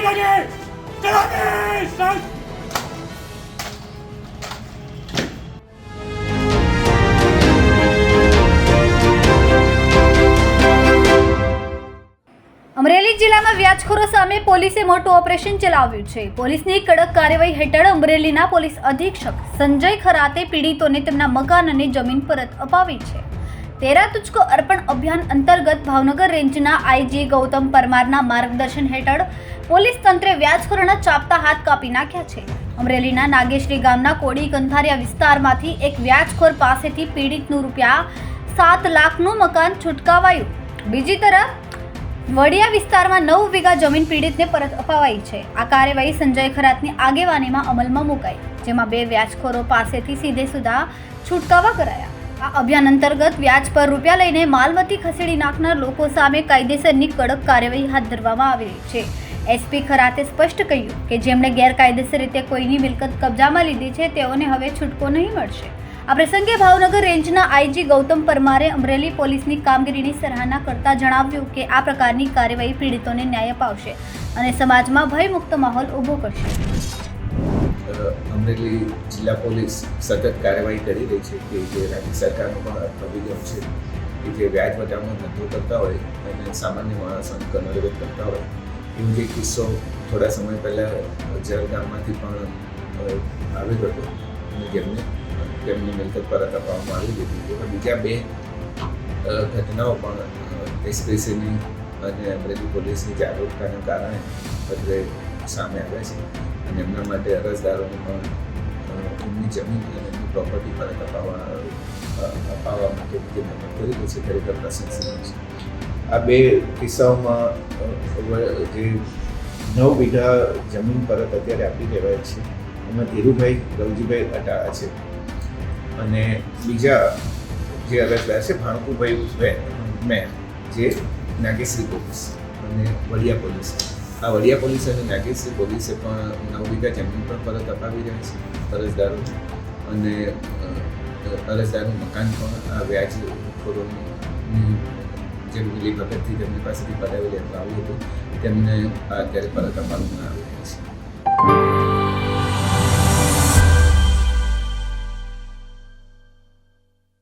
ચલાવી ચલાવી અમરેલી જિલ્લામાં વ્યાજખોરો સામે પોલીસે મોટું ઓપરેશન ચલાવ્યું છે. પોલીસની કડક કાર્યવાહી હેઠળ અમરેલીના પોલીસ અધિક્ષક સંજય ખરાતે પીડિતોને તેમના મકાન અને જમીન પરત અપાવી છે. તેરા તુચકો અર્પણ અભિયાન અંતર્ગત ભાવનગર રેન્જના આઈજી ગૌતમ પરમારના માર્ગદર્શન હેઠળ પોલીસ તંત્રે વ્યાજખોરોના ચાપતા હાથ કાપી નાખ્યા છે. અમરેલીના નાગેશ્રી ગામના કોડી કંથારિયા વિસ્તારમાંથી એક વ્યાજખોર પાસેથી પીડિતનું રૂપિયા સાત લાખનું મકાન છૂટકાવાયું. બીજી તરફ, વડિયા વિસ્તારમાં નવ વીઘા જમીન પીડિતને પરત અપાવાઈ છે. આ કાર્યવાહી સંજય ખરાતની આગેવાનીમાં અમલમાં મુકાઈ, જેમાં બે વ્યાજખોરો પાસેથી સીધે સુધા છુટકાવા કરાયા. આ અભિયાન અંતર્ગત વ્યાજ પર રૂપિયા લઈને માલમતી ખસેડી નાખનાર લોકો સામે કાયદેસરની કડક કાર્યવાહી હાથ ધરવામાં આવી રહી છે. એસપી ખરાતે સ્પષ્ટ કહ્યું કે જેમણે ગેરકાયદેસર રીતે કોઈની મિલકત કબજામાં લીધી છે, તેઓને હવે છૂટકો નહીં મળશે. આ પ્રસંગે ભાવનગર રેન્જના આઈજી ગૌતમ પરમારે અમરેલી પોલીસની કામગીરીની સરાહના કરતા જણાવ્યું કે આ પ્રકારની કાર્યવાહી પીડિતોને ન્યાય અપાવશે અને સમાજમાં ભયમુક્ત માહોલ ઊભો કરશે. અમરેલી જિલ્લા પોલીસ સતત કાર્યવાહી કરી રહી છે કે જે રાજ્ય સરકારનો પણ અભિગમ છે કે જે વ્યાજ બચાવનો ધંધો કરતા હોય અને સામાન્ય માણસોને કનરગત કરતા હોય, એવો જે કિસ્સો થોડા સમય પહેલાં જળગામમાંથી પણ આવ્યો હતો અને જેમને, તેમની મિલકત પરત આપવામાં આવી હતી. એવા બીજા બે ઘટનાઓ પણ એસપીસીની અને અમરેલી પોલીસની જાગૃતતાના કારણે બધે સામે આવ્યા છે. અને એમના માટે અરજદારોને પણ એમની જમીન અને એમની પ્રોપર્ટી પરત અપાવવા અપાવવા માટે જે મદદ કરી રહી છે ખરેખર પ્રશંસનીય છે. આ બે કિસ્સાઓમાં જે નવ વીઘા જમીન પરત અત્યારે આપી દેવાય છે. એમાં ધીરુભાઈ રવજીભાઈ અટાળા છે. અને બીજા જે અરજદાર છે, ભાણકુભાઈ ઉર્ફે મેં, જે નાગેશ્રી પોલીસ અને વડિયા પોલીસ આ વડિયા પોલીસ અને નાગેશ્રી પોલીસે પણ નવ વીઘા જમીન પણ પરત અપાવી રહ્યા છે, અરજદારો અને અરજદારનું મકાન પણ આ વ્યાજ ખોરોની જે મિલી ભગતથી તેમની પાસેથી પડાવી લેવામાં આવ્યું હતું, તેમને અત્યારે પરત અપાવવામાં આવી રહ્યા છે.